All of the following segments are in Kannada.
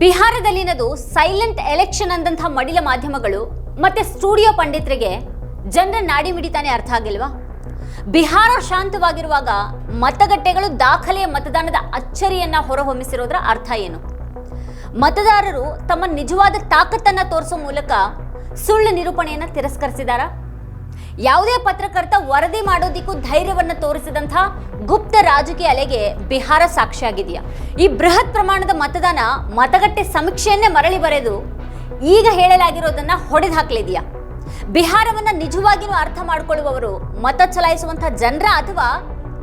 ಬಿಹಾರದಲ್ಲಿನದು ಸೈಲೆಂಟ್ ಎಲೆಕ್ಷನ್ ಅಂದಂತಹ ಮಡಿಲ ಮಾಧ್ಯಮಗಳು ಮತ್ತೆ ಸ್ಟುಡಿಯೋ ಪಂಡಿತರಿಗೆ ಜನರ ನಾಡಿ ಮಿಡಿತಾನೆ ಅರ್ಥ ಆಗಿಲ್ವಾ? ಬಿಹಾರ ಶಾಂತವಾಗಿರುವಾಗ ಮತಗಟ್ಟೆಗಳು ದಾಖಲೆಯ ಮತದಾನದ ಅಚ್ಚರಿಯನ್ನ ಹೊರಹೊಮ್ಮಿಸಿರೋದ್ರ ಅರ್ಥ ಏನು? ಮತದಾರರು ತಮ್ಮ ನಿಜವಾದ ತಾಕತ್ತನ್ನ ತೋರಿಸೋ ಮೂಲಕ ಸುಳ್ಳು ನಿರೂಪಣೆಯನ್ನ ತಿರಸ್ಕರಿಸಿದಾರಾ? ಯಾವುದೇ ಪತ್ರಕರ್ತ ವರದಿ ಮಾಡೋದಿಕ್ಕೂ ಧೈರ್ಯವನ್ನ ತೋರಿಸಿದಂಥ ಗುಪ್ತ ರಾಜಕೀಯ ಅಲೆಗೆ ಬಿಹಾರ ಸಾಕ್ಷಿಯಾಗಿದೆಯಾ? ಈ ಬೃಹತ್ ಪ್ರಮಾಣದ ಮತದಾನ ಮತಗಟ್ಟೆ ಸಮೀಕ್ಷೆಯನ್ನೇ ಮರಳಿ ಬರೆದು ಈಗ ಹೇಳಲಾಗಿರೋದನ್ನ ಹೊಡೆದು ಹಾಕಲಿದೆಯಾ? ಬಿಹಾರವನ್ನ ನಿಜವಾಗಿಯೂ ಅರ್ಥ ಮಾಡಿಕೊಳ್ಳುವವರು ಮತ ಚಲಾಯಿಸುವಂತಹ ಜನರ ಅಥವಾ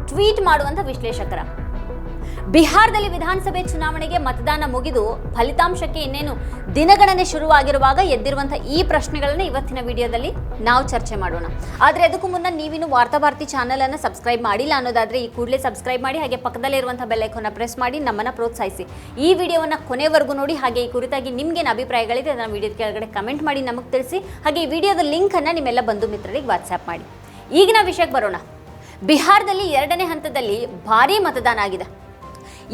ಟ್ವೀಟ್ ಮಾಡುವಂಥ ವಿಶ್ಲೇಷಕರ? ಬಿಹಾರದಲ್ಲಿ ವಿಧಾನಸಭೆ ಚುನಾವಣೆಗೆ ಮತದಾನ ಮುಗಿದು ಫಲಿತಾಂಶಕ್ಕೆ ಇನ್ನೇನು ದಿನಗಣನೆ ಶುರುವಾಗಿರುವಾಗ ಎದ್ದಿರುವಂತಹ ಈ ಪ್ರಶ್ನೆಗಳನ್ನ ಇವತ್ತಿನ ವಿಡಿಯೋದಲ್ಲಿ ನಾವು ಚರ್ಚೆ ಮಾಡೋಣ. ಆದರೆ ಅದಕ್ಕೂ ಮುನ್ನ ನೀವಿನ್ನು ವಾರ್ತಾಭಾರತಿ ಚಾನಲ್ ಅನ್ನು ಸಬ್ಸ್ಕ್ರೈಬ್ ಮಾಡಿಲ್ಲ ಅನ್ನೋದಾದ್ರೆ ಈ ಕೂಡಲೇ ಸಬ್ಸ್ಕ್ರೈಬ್ ಮಾಡಿ, ಹಾಗೆ ಪಕ್ಕದಲ್ಲಿರುವಂತಹ ಬೆಲ್ ಐಕಾನ್ನ ಪ್ರೆಸ್ ಮಾಡಿ, ನಮ್ಮನ್ನ ಪ್ರೋತ್ಸಾಹಿಸಿ. ಈ ವಿಡಿಯೋವನ್ನ ಕೊನೆವರೆಗೂ ನೋಡಿ, ಹಾಗೆ ಈ ಕುರಿತಾಗಿ ನಿಮ್ಗೇನು ಅಭಿಪ್ರಾಯಗಳಿದೆ ಅದನ್ನ ವಿಡಿಯೋದ ಕೆಳಗಡೆ ಕಮೆಂಟ್ ಮಾಡಿ, ನಮಗೆ ತಿಳಿಸಿ. ಹಾಗೆ ಈ ವಿಡಿಯೋದ ಲಿಂಕ್ ಅನ್ನ ನಿಮ್ಮೆಲ್ಲ ಬಂಧು ಮಿತ್ರರಿಗೆ ವಾಟ್ಸ್ಆ್ಯಪ್ ಮಾಡಿ. ಈಗಿನ ವಿಷಯಕ್ಕೆ ಬರೋಣ. ಬಿಹಾರದಲ್ಲಿ ಎರಡನೇ ಹಂತದಲ್ಲಿ ಭಾರೀ ಮತದಾನ ಆಗಿದೆ.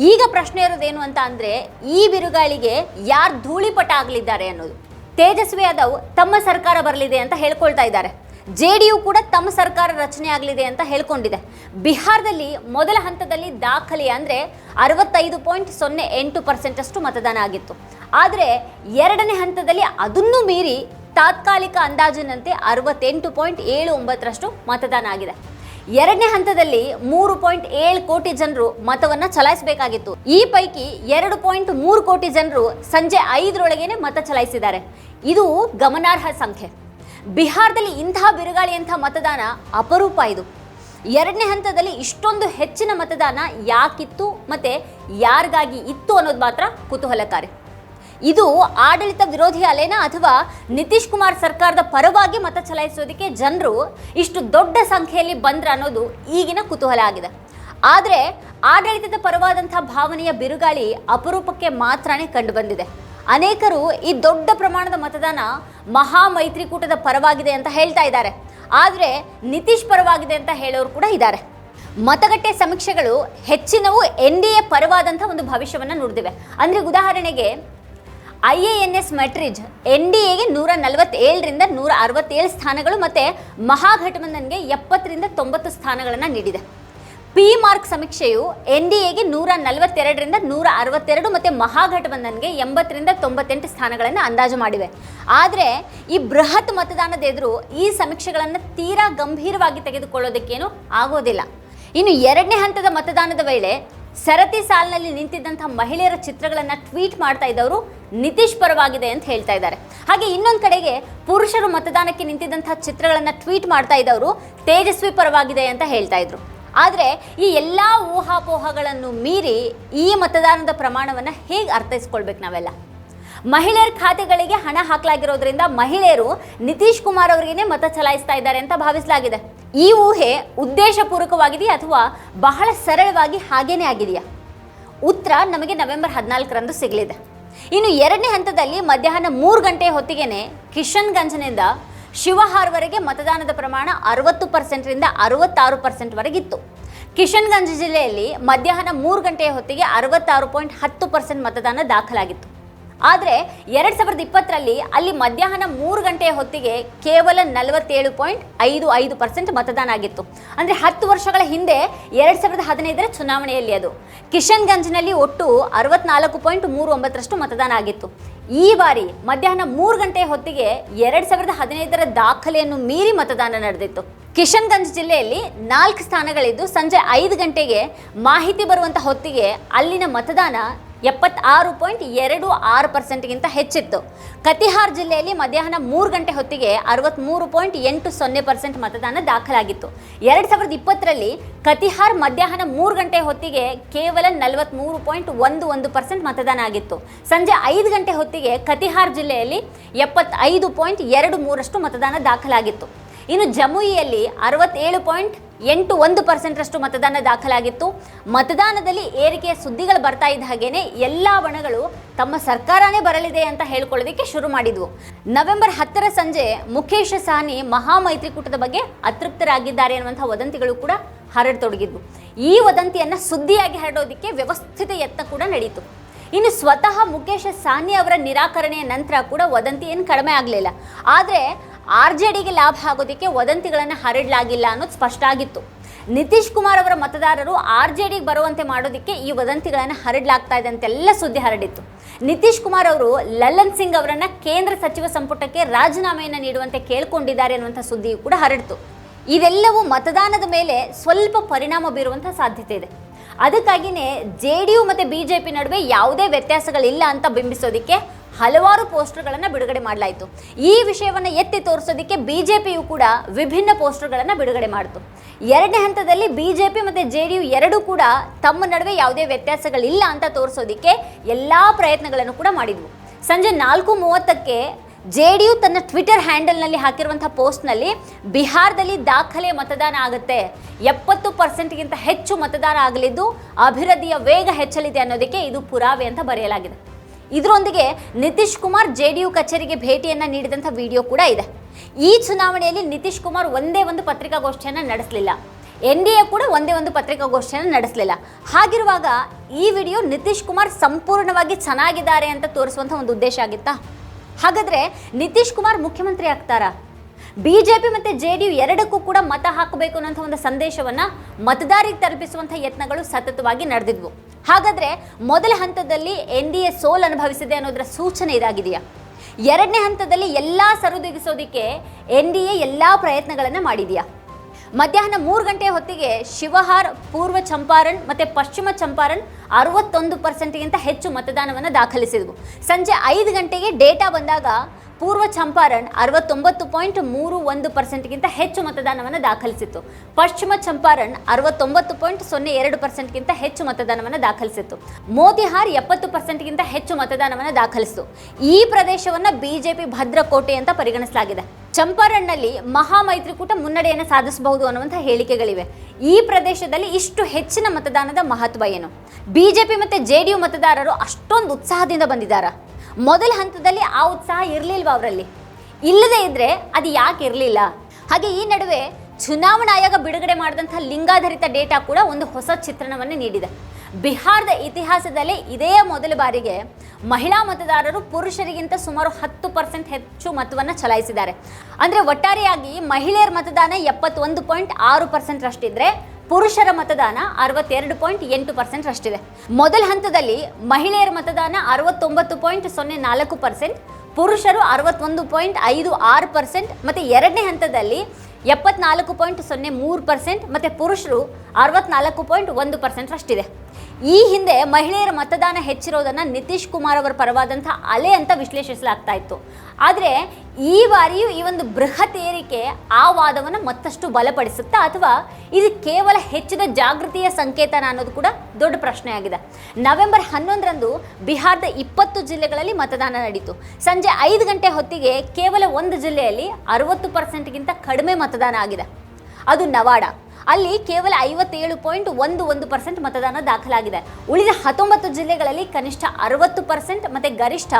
ಈಗ ಪ್ರಶ್ನೆ ಇರೋದೇನು ಅಂತ ಅಂದರೆ, ಈ ಬಿರುಗಾಳಿಗೆ ಯಾರು ಧೂಳಿಪಟ ಆಗಲಿದ್ದಾರೆ ಅನ್ನೋದು. ತೇಜಸ್ವಿ ಯಾದವ್ ತಮ್ಮ ಸರ್ಕಾರ ಬರಲಿದೆ ಅಂತ ಹೇಳ್ಕೊಳ್ತಾ ಇದ್ದಾರೆ. ಜೆ ಡಿ ಯು ಕೂಡ ತಮ್ಮ ಸರ್ಕಾರ ರಚನೆ ಆಗಲಿದೆ ಅಂತ ಹೇಳ್ಕೊಂಡಿದೆ. ಬಿಹಾರದಲ್ಲಿ ಮೊದಲ ಹಂತದಲ್ಲಿ ದಾಖಲೆ ಅಂದ್ರೆ ಅರವತ್ತೈದು ಪಾಯಿಂಟ್ ಸೊನ್ನೆ ಎಂಟು ಪರ್ಸೆಂಟ್ ಅಷ್ಟು ಮತದಾನ ಆಗಿತ್ತು. ಆದರೆ ಎರಡನೇ ಹಂತದಲ್ಲಿ ಅದನ್ನು ಮೀರಿ ತಾತ್ಕಾಲಿಕ ಅಂದಾಜಿನಂತೆ ಅರವತ್ತೆಂಟು ಪಾಯಿಂಟ್ ಏಳು ಒಂಬತ್ತರಷ್ಟು ಮತದಾನ ಆಗಿದೆ. ಎರಡನೇ ಹಂತದಲ್ಲಿ ಮೂರು ಪಾಯಿಂಟ್ ಏಳು ಕೋಟಿ ಜನರು ಮತವನ್ನ ಚಲಾಯಿಸಬೇಕಾಗಿತ್ತು. ಈ ಪೈಕಿ ಎರಡು ಪಾಯಿಂಟ್ ಮೂರು ಕೋಟಿ ಜನರು ಸಂಜೆ ಐದರೊಳಗೇನೆ ಮತ ಚಲಾಯಿಸಿದ್ದಾರೆ. ಇದು ಗಮನಾರ್ಹ ಸಂಖ್ಯೆ. ಬಿಹಾರದಲ್ಲಿ ಇಂತಹ ಬಿರುಗಾಳಿಯಂಥ ಮತದಾನ ಅಪರೂಪ ಇದು. ಎರಡನೇ ಹಂತದಲ್ಲಿ ಇಷ್ಟೊಂದು ಹೆಚ್ಚಿನ ಮತದಾನ ಯಾಕಿತ್ತು ಮತ್ತೆ ಯಾರಿಗಾಗಿ ಇತ್ತು ಅನ್ನೋದು ಮಾತ್ರ ಕುತೂಹಲಕಾರಿ. ಇದು ಆಡಳಿತ ವಿರೋಧಿ ಅಲೆನಾ ಅಥವಾ ನಿತೀಶ್ ಕುಮಾರ್ ಸರ್ಕಾರದ ಪರವಾಗಿ ಮತ ಚಲಾಯಿಸೋದಕ್ಕೆ ಜನರು ಇಷ್ಟು ದೊಡ್ಡ ಸಂಖ್ಯೆಯಲ್ಲಿ ಬಂದ್ರ ಅನ್ನೋದು ಈಗಿನ ಕುತೂಹಲ ಆಗಿದೆ. ಆದರೆ ಆಡಳಿತದ ಪರವಾದಂಥ ಭಾವನೆಯ ಬಿರುಗಾಳಿ ಅಪರೂಪಕ್ಕೆ ಮಾತ್ರನೇ ಕಂಡುಬಂದಿದೆ. ಅನೇಕರು ಈ ದೊಡ್ಡ ಪ್ರಮಾಣದ ಮತದಾನ ಮಹಾ ಮೈತ್ರಿಕೂಟದ ಪರವಾಗಿದೆ ಅಂತ ಹೇಳ್ತಾ ಇದ್ದಾರೆ. ಆದರೆ ನಿತೀಶ್ ಪರವಾಗಿದೆ ಅಂತ ಹೇಳೋರು ಕೂಡ ಇದ್ದಾರೆ. ಮತಗಟ್ಟೆ ಸಮೀಕ್ಷೆಗಳು ಹೆಚ್ಚಿನವು ಎನ್ ಡಿ ಎ ಪರವಾದಂಥ ಒಂದು ಭವಿಷ್ಯವನ್ನು ನುಡಿದಿವೆ. ಅಂದರೆ ಉದಾಹರಣೆಗೆ I A N S Matrize, N D ಎಗೆ ನೂರ ನಲವತ್ತೇಳರಿಂದ ನೂರ ಅರವತ್ತೇಳು ಸ್ಥಾನಗಳು ಮತ್ತು ಮಹಾಗಠಬಂಧನ್ಗೆ ಎಪ್ಪತ್ತರಿಂದ ತೊಂಬತ್ತು ಸ್ಥಾನಗಳನ್ನು ನೀಡಿದೆ. ಪಿ ಮಾರ್ಕ್ ಸಮೀಕ್ಷೆಯು ಎನ್ ಡಿ ಎಗೆ ನೂರ ನಲವತ್ತೆರಡರಿಂದ ನೂರ ಅರವತ್ತೆರಡು ಮತ್ತು ಮಹಾಗಠಬಂಧನ್ಗೆ ಎಂಬತ್ತರಿಂದ ತೊಂಬತ್ತೆಂಟು ಸ್ಥಾನಗಳನ್ನು ಅಂದಾಜು ಮಾಡಿವೆ. ಆದರೆ ಈ ಬೃಹತ್ ಮತದಾನದ ಎದುರು ಈ ಸಮೀಕ್ಷೆಗಳನ್ನು ತೀರಾ ಗಂಭೀರವಾಗಿ ತೆಗೆದುಕೊಳ್ಳೋದಕ್ಕೇನು ಆಗೋದಿಲ್ಲ. ಇನ್ನು ಎರಡನೇ ಹಂತದ ಮತದಾನದ ವೇಳೆ ಸರತಿ ಸಾಲಿನಲ್ಲಿ ನಿಂತಿದ್ದಂಥ ಮಹಿಳೆಯರ ಚಿತ್ರಗಳನ್ನು ಟ್ವೀಟ್ ಮಾಡ್ತಾ ಇದ್ದವರು ನಿತೀಶ್ ಪರವಾಗಿದೆ ಅಂತ ಹೇಳ್ತಾ ಇದ್ದಾರೆ. ಹಾಗೆ ಇನ್ನೊಂದು ಕಡೆಗೆ ಪುರುಷರು ಮತದಾನಕ್ಕೆ ನಿಂತಿದ್ದಂಥ ಚಿತ್ರಗಳನ್ನು ಟ್ವೀಟ್ ಮಾಡ್ತಾ ಇದ್ದವರು ತೇಜಸ್ವಿ ಪರವಾಗಿದೆ ಅಂತ ಹೇಳ್ತಾ ಇದ್ರು. ಆದರೆ ಈ ಎಲ್ಲ ಊಹಾಪೋಹಗಳನ್ನು ಮೀರಿ ಈ ಮತದಾನದ ಪ್ರಮಾಣವನ್ನು ಹೇಗೆ ಅರ್ಥೈಸ್ಕೊಳ್ಬೇಕು ನಾವೆಲ್ಲ? ಮಹಿಳೆಯರ ಖಾತೆಗಳಿಗೆ ಹಣ ಹಾಕಲಾಗಿರೋದ್ರಿಂದ ಮಹಿಳೆಯರು ನಿತೀಶ್ ಕುಮಾರ್ ಅವರಿಗೇನೆ ಮತ ಚಲಾಯಿಸ್ತಾ ಇದ್ದಾರೆ ಅಂತ ಭಾವಿಸಲಾಗಿದೆ. ಈ ಊಹೆ ಉದ್ದೇಶಪೂರ್ವಕವಾಗಿದೆಯಾ ಅಥವಾ ಬಹಳ ಸರಳವಾಗಿ ಹಾಗೇನೇ ಆಗಿದೆಯಾ? ಉತ್ತರ ನಮಗೆ ನವೆಂಬರ್ ಹದಿನಾಲ್ಕರಂದು ಸಿಗಲಿದೆ. ಇನ್ನು ಎರಡನೇ ಹಂತದಲ್ಲಿ ಮಧ್ಯಾಹ್ನ ಮೂರು ಗಂಟೆ ಹೊತ್ತಿಗೆನೆ ಕಿಶನ್ಗಂಜ್ನಿಂದ ಶಿವಹಾರ್ವರೆಗೆ ಮತದಾನದ ಪ್ರಮಾಣ ಅರವತ್ತು ಪರ್ಸೆಂಟ್ರಿಂದ ಅರವತ್ತಾರು ಪರ್ಸೆಂಟ್ವರೆಗಿತ್ತು ಕಿಶನ್ಗಂಜ್ ಜಿಲ್ಲೆಯಲ್ಲಿ ಮಧ್ಯಾಹ್ನ ಮೂರು ಗಂಟೆಯ ಹೊತ್ತಿಗೆ ಅರವತ್ತಾರು ಪಾಯಿಂಟ್ ಹತ್ತು ಪರ್ಸೆಂಟ್ ಮತದಾನ ದಾಖಲಾಗಿತ್ತು. ಆದರೆ ಎರಡು ಸಾವಿರದ ಇಪ್ಪತ್ತರಲ್ಲಿ ಅಲ್ಲಿ ಮಧ್ಯಾಹ್ನ ಮೂರು ಗಂಟೆಯ ಹೊತ್ತಿಗೆ ಕೇವಲ ನಲವತ್ತೇಳು ಪಾಯಿಂಟ್ ಐದು ಐದು ಪರ್ಸೆಂಟ್ ಮತದಾನ ಆಗಿತ್ತು. ಅಂದರೆ ಹತ್ತು ವರ್ಷಗಳ ಹಿಂದೆ ಎರಡು ಸಾವಿರದ ಹದಿನೈದರ ಚುನಾವಣೆಯಲ್ಲಿ ಅದು. ಕಿಶನ್ಗಂಜ್ನಲ್ಲಿ ಒಟ್ಟು ಅರವತ್ನಾಲ್ಕು ಪಾಯಿಂಟ್ ಮೂರು ಒಂಬತ್ತರಷ್ಟು ಮತದಾನ ಆಗಿತ್ತು. ಈ ಬಾರಿ ಮಧ್ಯಾಹ್ನ ಮೂರು ಗಂಟೆಯ ಹೊತ್ತಿಗೆ ಎರಡು ಸಾವಿರದ ಹದಿನೈದರ ದಾಖಲೆಯನ್ನು ಮೀರಿ ಮತದಾನ ನಡೆದಿತ್ತು. ಕಿಶನ್ಗಂಜ್ ಜಿಲ್ಲೆಯಲ್ಲಿ ನಾಲ್ಕು ಸ್ಥಾನಗಳಿದ್ದು ಸಂಜೆ ಐದು ಗಂಟೆಗೆ ಮಾಹಿತಿ ಬರುವಂಥ ಹೊತ್ತಿಗೆ ಅಲ್ಲಿನ ಮತದಾನ ಎಪ್ಪತ್ತಾರು ಪಾಯಿಂಟ್ ಎರಡು ಆರು ಪರ್ಸೆಂಟ್ಗಿಂತ ಹೆಚ್ಚಿತ್ತು. ಕತಿಹಾರ್ ಜಿಲ್ಲೆಯಲ್ಲಿ ಮಧ್ಯಾಹ್ನ ಮೂರು ಗಂಟೆ ಹೊತ್ತಿಗೆ ಅರವತ್ತ್ಮೂರು ಪಾಯಿಂಟ್ ಎಂಟು ಸೊನ್ನೆ ಪರ್ಸೆಂಟ್ ಮತದಾನ ದಾಖಲಾಗಿತ್ತು. ಎರಡು ಸಾವಿರದ ಇಪ್ಪತ್ತರಲ್ಲಿ ಕತಿಹಾರ್ ಮಧ್ಯಾಹ್ನ ಮೂರು ಗಂಟೆ ಹೊತ್ತಿಗೆ ಕೇವಲ ನಲವತ್ತ್ಮೂರು ಪಾಯಿಂಟ್ ಒಂದು ಒಂದು ಪರ್ಸೆಂಟ್ ಮತದಾನ ಆಗಿತ್ತು. ಸಂಜೆ ಐದು ಗಂಟೆ ಹೊತ್ತಿಗೆ ಕತಿಹಾರ್ ಜಿಲ್ಲೆಯಲ್ಲಿ ಎಪ್ಪತ್ತೈದು ಪಾಯಿಂಟ್ ಎರಡು ಮೂರಷ್ಟು ಮತದಾನ ದಾಖಲಾಗಿತ್ತು. ಇನ್ನು ಜಮುಯಿಯಲ್ಲಿ ಅರವತ್ತೇಳು ಪಾಯಿಂಟ್ ಎಂಟು ಒಂದು ಪರ್ಸೆಂಟ್ರಷ್ಟು ಮತದಾನ ದಾಖಲಾಗಿತ್ತು. ಮತದಾನದಲ್ಲಿ ಏರಿಕೆಯ ಸುದ್ದಿಗಳು ಬರ್ತಾ ಇದ್ದ ಹಾಗೇನೆ ಎಲ್ಲ ಬಣಗಳು ತಮ್ಮ ಸರ್ಕಾರನೇ ಬರಲಿದೆ ಅಂತ ಹೇಳ್ಕೊಳ್ಳೋದಕ್ಕೆ ಶುರು ಮಾಡಿದ್ವು. ನವೆಂಬರ್ ಹತ್ತರ ಸಂಜೆ ಮುಖೇಶ್ ಮಹಾ ಮಹಾಮೈತ್ರಿಕೂಟದ ಬಗ್ಗೆ ಅತೃಪ್ತರಾಗಿದ್ದಾರೆ ಅನ್ನುವಂಥ ವದಂತಿಗಳು ಕೂಡ ಹರಡತೊಡಗಿದ್ವು. ಈ ವದಂತಿಯನ್ನು ಸುದ್ದಿಯಾಗಿ ಹರಡೋದಕ್ಕೆ ವ್ಯವಸ್ಥಿತ ಯತ್ನ ಕೂಡ ನಡೆಯಿತು ಇನ್ನು ಸ್ವತಃ ಮುಖೇಶ್ ಸಾನಿ ಅವರ ನಿರಾಕರಣೆಯ ನಂತರ ಕೂಡ ವದಂತಿ ಏನು ಕಡಿಮೆ ಆಗಲಿಲ್ಲ. ಆದರೆ ಆರ್ ಜೆ ಡಿಗೆ ಲಾಭ ಆಗೋದಕ್ಕೆ ವದಂತಿಗಳನ್ನು ಹರಡಲಾಗಿಲ್ಲ ಅನ್ನೋದು ಸ್ಪಷ್ಟ ಆಗಿತ್ತು ನಿತೀಶ್ ಕುಮಾರ್ ಅವರ ಮತದಾರರು ಆರ್ ಜೆ ಡಿಗೆ ಬರುವಂತೆ ಮಾಡೋದಕ್ಕೆ ಈ ವದಂತಿಗಳನ್ನು ಹರಡಲಾಗ್ತಾ ಇದೆ ಅಂತೆಲ್ಲ ಸುದ್ದಿ ಹರಡಿತ್ತು. ನಿತೀಶ್ ಕುಮಾರ್ ಅವರು ಲಲ್ಲನ್ ಸಿಂಗ್ ಅವರನ್ನು ಕೇಂದ್ರ ಸಚಿವ ಸಂಪುಟಕ್ಕೆ ರಾಜೀನಾಮೆಯನ್ನು ನೀಡುವಂತೆ ಕೇಳಿಕೊಂಡಿದ್ದಾರೆ ಅನ್ನುವಂಥ ಸುದ್ದಿಯು ಕೂಡ ಹರಡಿತು. ಇದೆಲ್ಲವೂ ಮತದಾನದ ಮೇಲೆ ಸ್ವಲ್ಪ ಪರಿಣಾಮ ಬೀರುವಂಥ ಸಾಧ್ಯತೆ ಇದೆ. ಅದಕ್ಕಾಗಿಯೇ ಜೆ ಡಿ ಯು ಮತ್ತು ಬಿ ಜೆ ಪಿ ನಡುವೆ ಯಾವುದೇ ವ್ಯತ್ಯಾಸಗಳಿಲ್ಲ ಅಂತ ಬಿಂಬಿಸೋದಕ್ಕೆ ಹಲವಾರು ಪೋಸ್ಟರ್ಗಳನ್ನು ಬಿಡುಗಡೆ ಮಾಡಲಾಯಿತು. ಈ ವಿಷಯವನ್ನು ಎತ್ತಿ ತೋರಿಸೋದಕ್ಕೆ ಬಿ ಜೆ ಪಿಯು ಕೂಡ ವಿಭಿನ್ನ ಪೋಸ್ಟರ್ಗಳನ್ನು ಬಿಡುಗಡೆ ಮಾಡಿತು. ಎರಡನೇ ಹಂತದಲ್ಲಿ ಬಿ ಜೆ ಪಿ ಮತ್ತು ಜೆ ಡಿ ಯು ಎರಡೂ ಕೂಡ ತಮ್ಮ ನಡುವೆ ಯಾವುದೇ ವ್ಯತ್ಯಾಸಗಳಿಲ್ಲ ಅಂತ ತೋರಿಸೋದಕ್ಕೆ ಎಲ್ಲ ಪ್ರಯತ್ನಗಳನ್ನು ಕೂಡ ಮಾಡಿದ್ವು. ಸಂಜೆ ನಾಲ್ಕು ಮೂವತ್ತಕ್ಕೆ ಜೆ ಡಿ ಯು ತನ್ನ ಟ್ವಿಟರ್ ಹ್ಯಾಂಡಲ್ನಲ್ಲಿ ಹಾಕಿರುವಂಥ ಪೋಸ್ಟ್ನಲ್ಲಿ ಬಿಹಾರದಲ್ಲಿ ದಾಖಲೆ ಮತದಾನ ಆಗುತ್ತೆ, ಎಪ್ಪತ್ತು ಪರ್ಸೆಂಟ್ಗಿಂತ ಹೆಚ್ಚು ಮತದಾನ ಆಗಲಿದ್ದು, ಅಭಿವೃದ್ಧಿಯ ವೇಗ ಹೆಚ್ಚಲಿದೆ ಅನ್ನೋದಕ್ಕೆ ಇದು ಪುರಾವೆ ಅಂತ ಬರೆಯಲಾಗಿದೆ. ಇದರೊಂದಿಗೆ Nitish Kumar J D U ಕಚೇರಿಗೆ ಭೇಟಿಯನ್ನು ನೀಡಿದಂಥ ವಿಡಿಯೋ ಕೂಡ ಇದೆ. ಈ ಚುನಾವಣೆಯಲ್ಲಿ ನಿತೀಶ್ ಕುಮಾರ್ ಒಂದೇ ಒಂದು ಪತ್ರಿಕಾಗೋಷ್ಠಿಯನ್ನು ನಡೆಸಲಿಲ್ಲ. ಎನ್ ಡಿ ಎ ಕೂಡ ಒಂದೇ ಒಂದು ಪತ್ರಿಕಾಗೋಷ್ಠಿಯನ್ನು ನಡೆಸಲಿಲ್ಲ. ಹಾಗಿರುವಾಗ ಈ ವಿಡಿಯೋ ನಿತೀಶ್ ಕುಮಾರ್ ಸಂಪೂರ್ಣವಾಗಿ ಚೆನ್ನಾಗಿದ್ದಾರೆ ಅಂತ ತೋರಿಸುವಂಥ ಒಂದು ಉದ್ದೇಶ ಆಗಿತ್ತಾ? ಹಾಗಾದ್ರೆ ನಿತೀಶ್ ಕುಮಾರ್ ಮುಖ್ಯಮಂತ್ರಿ ಆಗ್ತಾರಾ? ಬಿಜೆಪಿ ಮತ್ತು ಜೆ ಡಿ ಯು ಎರಡಕ್ಕೂ ಕೂಡ ಮತ ಹಾಕಬೇಕು ಅನ್ನೋಂಥ ಒಂದು ಸಂದೇಶವನ್ನ ಮತದಾರಿಗೆ ತಲುಪಿಸುವಂಥ ಯತ್ನಗಳು ಸತತವಾಗಿ ನಡೆದಿದ್ವು. ಹಾಗಾದ್ರೆ ಮೊದಲ ಹಂತದಲ್ಲಿ ಎನ್ ಡಿ ಎ ಸೋಲ್ ಅನುಭವಿಸಿದೆ ಅನ್ನೋದರ ಸೂಚನೆ ಇದಾಗಿದೆಯಾ? ಎರಡನೇ ಹಂತದಲ್ಲಿ ಎಲ್ಲ ಸರಿದೂಗಿಸೋದಕ್ಕೆ ಎನ್ ಡಿ ಎ ಎಲ್ಲ ಪ್ರಯತ್ನಗಳನ್ನು ಮಾಡಿದೆಯಾ? ಮಧ್ಯಾಹ್ನ ಮೂರು ಗಂಟೆ ಹೊತ್ತಿಗೆ ಶಿವಹಾರ್, ಪೂರ್ವ ಚಂಪಾರಣ್ ಮತ್ತು ಪಶ್ಚಿಮ ಚಂಪಾರಣ್ ಅರವತ್ತೊಂದು ಪರ್ಸೆಂಟ್ಗಿಂತ ಹೆಚ್ಚು ಮತದಾನವನ್ನು ದಾಖಲಿಸಿದವು. ಸಂಜೆ ಐದು ಗಂಟೆಗೆ ಡೇಟಾ ಬಂದಾಗ ಪೂರ್ವ ಚಂಪಾರಣ್ ಅರವತ್ತೊಂಬತ್ತು ಪಾಯಿಂಟ್ ಮೂರು ಒಂದು ಪರ್ಸೆಂಟ್ಗಿಂತ ಹೆಚ್ಚು ಮತದಾನವನ್ನು ದಾಖಲಿಸಿತ್ತು. ಪಶ್ಚಿಮ ಚಂಪಾರಣ್ ಅರವತ್ತೊಂಬತ್ತು ಪಾಯಿಂಟ್ ಸೊನ್ನೆ ಎರಡು ಪರ್ಸೆಂಟ್ಗಿಂತ ಹೆಚ್ಚು ಮತದಾನವನ್ನು ದಾಖಲಿಸಿತ್ತು. ಮೋತಿಹಾರ್ ಎಪ್ಪತ್ತು ಪರ್ಸೆಂಟ್ಗಿಂತ ಹೆಚ್ಚು ಮತದಾನವನ್ನು ದಾಖಲಿಸಿತು. ಈ ಪ್ರದೇಶವನ್ನು ಬಿಜೆಪಿ ಭದ್ರಕೋಟೆ ಅಂತ ಪರಿಗಣಿಸಲಾಗಿದೆ. ಚಂಪಾರಣ್ನಲ್ಲಿ ಮಹಾಮೈತ್ರಿಕೂಟ ಮುನ್ನಡೆಯನ್ನು ಸಾಧಿಸಬಹುದು ಅನ್ನುವಂಥ ಹೇಳಿಕೆಗಳಿವೆ. ಈ ಪ್ರದೇಶದಲ್ಲಿ ಇಷ್ಟು ಹೆಚ್ಚಿನ ಮತದಾನದ ಮಹತ್ವ ಏನು? ಬಿಜೆಪಿ ಮತ್ತು ಜೆ ಮತದಾರರು ಅಷ್ಟೊಂದು ಉತ್ಸಾಹದಿಂದ ಬಂದಿದ್ದಾರಾ? ಮೊದಲ ಹಂತದಲ್ಲಿ ಆ ಉತ್ಸಾಹ ಇರಲಿಲ್ವಾ ಅವರಲ್ಲಿ? ಇಲ್ಲದೇ ಇದ್ರೆ ಅದು ಯಾಕೆ ಇರಲಿಲ್ಲ? ಹಾಗೆ ಈ ನಡುವೆ ಚುನಾವಣಾ ಆಯೋಗ ಬಿಡುಗಡೆ ಮಾಡಿದಂಥ ಲಿಂಗಾಧಾರಿತ ಡೇಟಾ ಕೂಡ ಒಂದು ಹೊಸ ಚಿತ್ರಣವನ್ನು ನೀಡಿದೆ. ಬಿಹಾರದ ಇತಿಹಾಸದಲ್ಲಿ ಇದೇ ಮೊದಲ ಬಾರಿಗೆ ಮಹಿಳಾ ಮತದಾರರು ಪುರುಷರಿಗಿಂತ ಸುಮಾರು ಹತ್ತು ಪರ್ಸೆಂಟ್ ಹೆಚ್ಚು ಮತವನ್ನು ಚಲಾಯಿಸಿದ್ದಾರೆ. ಅಂದರೆ ಒಟ್ಟಾರೆಯಾಗಿ ಮಹಿಳೆಯರ ಮತದಾನ ಎಪ್ಪತ್ತೊಂದು ಪಾಯಿಂಟ್ ಆರು ಪರ್ಸೆಂಟ್ ರಷ್ಟಿದ್ರೆ ಪುರುಷರ ಮತದಾನ ಅರವತ್ತೆರಡು ಪಾಯಿಂಟ್ ಎಂಟು ಪರ್ಸೆಂಟ್ ರಷ್ಟಿದೆ. ಮೊದಲ ಹಂತದಲ್ಲಿ ಮಹಿಳೆಯರ ಮತದಾನ ಅರವತ್ತೊಂಬತ್ತು ಪಾಯಿಂಟ್ ಸೊನ್ನೆ ನಾಲ್ಕು ಪರ್ಸೆಂಟ್, ಪುರುಷರು ಅರವತ್ತೊಂದು ಪಾಯಿಂಟ್ ಐದು ಆರು ಪರ್ಸೆಂಟ್, ಮತ್ತು ಎರಡನೇ ಹಂತದಲ್ಲಿ ಎಪ್ಪತ್ನಾಲ್ಕು ಪಾಯಿಂಟ್ ಸೊನ್ನೆ ಮೂರು ಪರ್ಸೆಂಟ್, ಮತ್ತು ಪುರುಷರು ಅರವತ್ನಾಲ್ಕು ಪಾಯಿಂಟ್ ಒಂದು ಪರ್ಸೆಂಟ್ ಅಷ್ಟಿದೆ ಈ ಹಿಂದೆ ಮಹಿಳೆಯರ ಮತದಾನ ಹೆಚ್ಚಿರೋದನ್ನು ನಿತೀಶ್ ಕುಮಾರ್ ಅವರ ಪರವಾದಂಥ ಅಲೆ ಅಂತ ವಿಶ್ಲೇಷಿಸಲಾಗ್ತಾ ಇತ್ತು. ಆದರೆ ಈ ಬಾರಿಯೂ ಈ ಒಂದು ಬೃಹತ್ ಏರಿಕೆ ಆ ವಾದವನ್ನು ಮತ್ತಷ್ಟು ಬಲಪಡಿಸುತ್ತಾ ಅಥವಾ ಇದು ಕೇವಲ ಹೆಚ್ಚಿದ ಜಾಗೃತಿಯ ಸಂಕೇತನ ಅನ್ನೋದು ಕೂಡ ದೊಡ್ಡ ಪ್ರಶ್ನೆಯಾಗಿದೆ. ನವೆಂಬರ್ ಹನ್ನೊಂದರಂದು ಬಿಹಾರದ ಇಪ್ಪತ್ತು ಜಿಲ್ಲೆಗಳಲ್ಲಿ ಮತದಾನ ನಡೀತು. ಸಂಜೆ ಐದು ಗಂಟೆ ಹೊತ್ತಿಗೆ ಕೇವಲ ಒಂದು ಜಿಲ್ಲೆಯಲ್ಲಿ ಅರವತ್ತು ಪರ್ಸೆಂಟ್ಗಿಂತ ಕಡಿಮೆ ಮತದಾನ ಆಗಿದೆ. ಅದು ನವಾಡ. ಅಲ್ಲಿ ಕೇವಲ ಐವತ್ತೇಳು ಪಾಯಿಂಟ್ ಒಂದು ಒಂದು ಪರ್ಸೆಂಟ್ ಮತದಾನ ದಾಖಲಾಗಿದೆ. ಉಳಿದ ಹತ್ತೊಂಬತ್ತು ಜಿಲ್ಲೆಗಳಲ್ಲಿ ಕನಿಷ್ಠ ಅರವತ್ತು ಪರ್ಸೆಂಟ್ ಮತ್ತು ಗರಿಷ್ಠ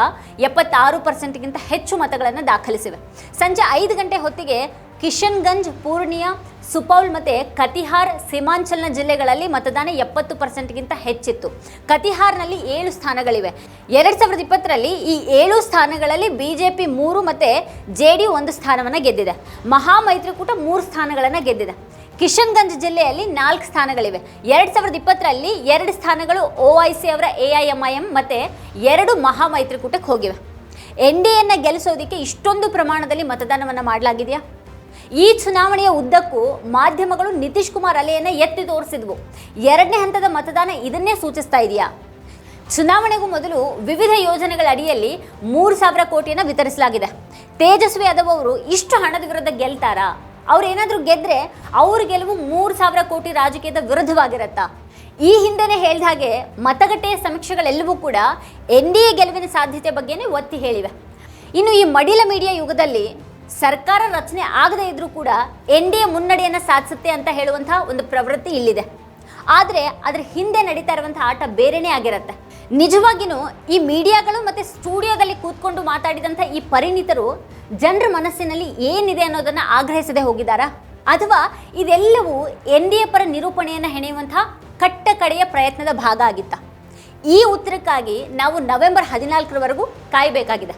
ಎಪ್ಪತ್ತಾರು ಪರ್ಸೆಂಟ್ಗಿಂತ ಹೆಚ್ಚು ಮತಗಳನ್ನು ದಾಖಲಿಸಿವೆ. ಸಂಜೆ ಐದು ಗಂಟೆ ಹೊತ್ತಿಗೆ ಕಿಶನ್ಗಂಜ್, ಪೂರ್ಣಿಯಾ, ಸುಪೌಲ್ ಮತ್ತು ಕತಿಹಾರ್, ಸೀಮಾಂಚಲ್ನ ಜಿಲ್ಲೆಗಳಲ್ಲಿ ಮತದಾನ ಎಪ್ಪತ್ತು ಪರ್ಸೆಂಟ್ಗಿಂತ ಹೆಚ್ಚಿತ್ತು. ಕತಿಹಾರ್ನಲ್ಲಿ ಏಳು ಸ್ಥಾನಗಳಿವೆ. ಎರಡು ಸಾವಿರದ ಇಪ್ಪತ್ತರಲ್ಲಿ ಈ ಏಳು ಸ್ಥಾನಗಳಲ್ಲಿ ಬಿ ಜೆ ಪಿ ಮೂರು ಮತ್ತು ಜೆ ಡಿ ಒಂದು ಸ್ಥಾನವನ್ನು ಗೆದ್ದಿದೆ. ಮಹಾಮೈತ್ರಿಕೂಟ ಮೂರು ಸ್ಥಾನಗಳನ್ನು ಗೆದ್ದಿದೆ. ಕಿಶನ್ಗಂಜ್ ಜಿಲ್ಲೆಯಲ್ಲಿ ನಾಲ್ಕು ಸ್ಥಾನಗಳಿವೆ. ಎರಡು ಸಾವಿರದ ಇಪ್ಪತ್ತರಲ್ಲಿ ಎರಡು ಸ್ಥಾನಗಳು ಒ ಐ ಸಿ ಅವರ A I M I M ಮತ್ತು ಎರಡು ಮಹಾಮೈತ್ರಿಕೂಟಕ್ಕೆ ಹೋಗಿವೆ. ಎನ್ ಡಿ ಎನ್ನ ಗೆಲ್ಲಿಸೋದಕ್ಕೆ ಇಷ್ಟೊಂದು ಪ್ರಮಾಣದಲ್ಲಿ ಮತದಾನವನ್ನು ಮಾಡಲಾಗಿದೆಯಾ? ಈ ಚುನಾವಣೆಯ ಉದ್ದಕ್ಕೂ ಮಾಧ್ಯಮಗಳು ನಿತೀಶ್ ಕುಮಾರ್ ಅಲೆಯನ್ನು ಎತ್ತಿ ತೋರಿಸಿದ್ವು. ಎರಡನೇ ಹಂತದ ಮತದಾನ ಇದನ್ನೇ ಸೂಚಿಸ್ತಾ ಇದೆಯಾ? ಚುನಾವಣೆಗೂ ಮೊದಲು ವಿವಿಧ ಯೋಜನೆಗಳ ಅಡಿಯಲ್ಲಿ ಮೂರು ಸಾವಿರ ಕೋಟಿಯನ್ನು ವಿತರಿಸಲಾಗಿದೆ. ತೇಜಸ್ವಿ ಯಾದವ್ ಅವರು ಇಷ್ಟು ಹಣದ ವಿರುದ್ಧ ಗೆಲ್ತಾರಾ? ಅವ್ರು ಏನಾದರೂ ಗೆದ್ದರೆ ಅವ್ರ ಗೆಲುವು ಮೂರು ಸಾವಿರ ಕೋಟಿ ರಾಜಕೀಯದ ವಿರುದ್ಧವಾಗಿರತ್ತಾ? ಈ ಹಿಂದೆನೇ ಹೇಳಿದ ಹಾಗೆ ಮತಗಟ್ಟೆಯ ಸಮೀಕ್ಷೆಗಳೆಲ್ಲವೂ ಕೂಡ ಎನ್ ಡಿ ಎ ಗೆಲುವಿನ ಸಾಧ್ಯತೆ ಬಗ್ಗೆನೇ ಒತ್ತಿ ಹೇಳಿವೆ. ಇನ್ನು ಈ ಮಡಿಲ ಮೀಡಿಯಾ ಯುಗದಲ್ಲಿ ಸರ್ಕಾರ ರಚನೆ ಆಗದೇ ಇದ್ರೂ ಕೂಡ ಎನ್ ಡಿ ಎ ಮುನ್ನಡೆಯನ್ನು ಸಾಧಿಸುತ್ತೆ ಅಂತ ಹೇಳುವಂತಹ ಒಂದು ಪ್ರವೃತ್ತಿ ಇಲ್ಲಿದೆ. ಆದರೆ ಅದರ ಹಿಂದೆ ನಡೀತಾ ಇರುವಂತಹ ಆಟ ಬೇರೆನೇ ಆಗಿರುತ್ತೆ. ನಿಜವಾಗಿಯೂ ಈ ಮೀಡಿಯಾಗಳು ಮತ್ತು ಸ್ಟುಡಿಯೋದಲ್ಲಿ ಕೂತ್ಕೊಂಡು ಮಾತಾಡಿದಂಥ ಈ ಪರಿಣಿತರು ಜನರ ಮನಸ್ಸಿನಲ್ಲಿ ಏನಿದೆ ಅನ್ನೋದನ್ನು ಆಗ್ರಹಿಸದೆ ಹೋಗಿದ್ದಾರಾ? ಅಥವಾ ಇದೆಲ್ಲವೂ ಎನ್ ಡಿ ಎ ಪರ ನಿರೂಪಣೆಯನ್ನು ಹೆಣೆಯುವಂತಹ ಕಟ್ಟ ಕಡೆಯ ಪ್ರಯತ್ನದ ಭಾಗ ಆಗಿತ್ತ? ಈ ಉತ್ತರಕ್ಕಾಗಿ ನಾವು ನವೆಂಬರ್ ಹದಿನಾಲ್ಕರವರೆಗೂ ಕಾಯಬೇಕಾಗಿದೆ.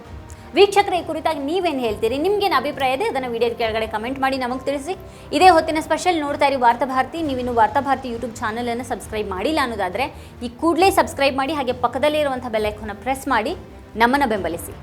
ವೀಕ್ಷಕರ, ಈ ಕುರಿತಾಗಿ ನೀವೇನು ಹೇಳ್ತೀರಿ? ನಿಮ್ಗೇನು ಅಭಿಪ್ರಾಯ ಇದೆ? ಅದನ್ನು ವಿಡಿಯೋದ ಕೆಳಗಡೆ ಕಮೆಂಟ್ ಮಾಡಿ ನಮಗೆ ತಿಳಿಸಿ. ಇದೇ ಹೊತ್ತಿನ ಸ್ಪೆಷಲ್ ನೋಡ್ತಾ ಇರಿ ವಾರ್ತಾಭಾರತಿ ನೀವಿನ್ನು ವಾರ್ತಾಭಾರತಿ ಯೂಟ್ಯೂಬ್ ಚಾನಲನ್ನು ಸಬ್ಸ್ಕ್ರೈಬ್ ಮಾಡಿಲ್ಲ ಅನ್ನೋದಾದರೆ ಈ ಕೂಡಲೇ ಸಬ್ಸ್ಕ್ರೈಬ್ ಮಾಡಿ ಹಾಗೆ ಪಕ್ಕದಲ್ಲೇ ಇರುವಂಥ ಬೆಲ್ಲೈಕನ್ನ ಪ್ರೆಸ್ ಮಾಡಿ ನಮ್ಮನ್ನು ಬೆಂಬಲಿಸಿ.